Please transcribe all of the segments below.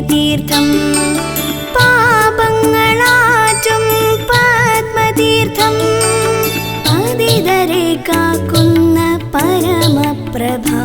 പുണ്യതീർത്ഥം പാപങ്ങളാറ്റും പത്മതീർത്ഥം. പതിതരെ കാക്കുന്ന പരമപ്രഭാ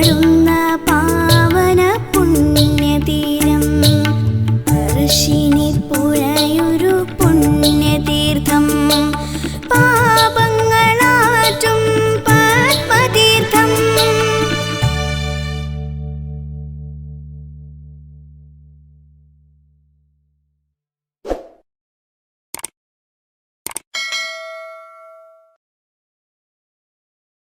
വാഴുന്ന പാവന പുഴയൊരു പുണ്യതീർത്ഥം. പാ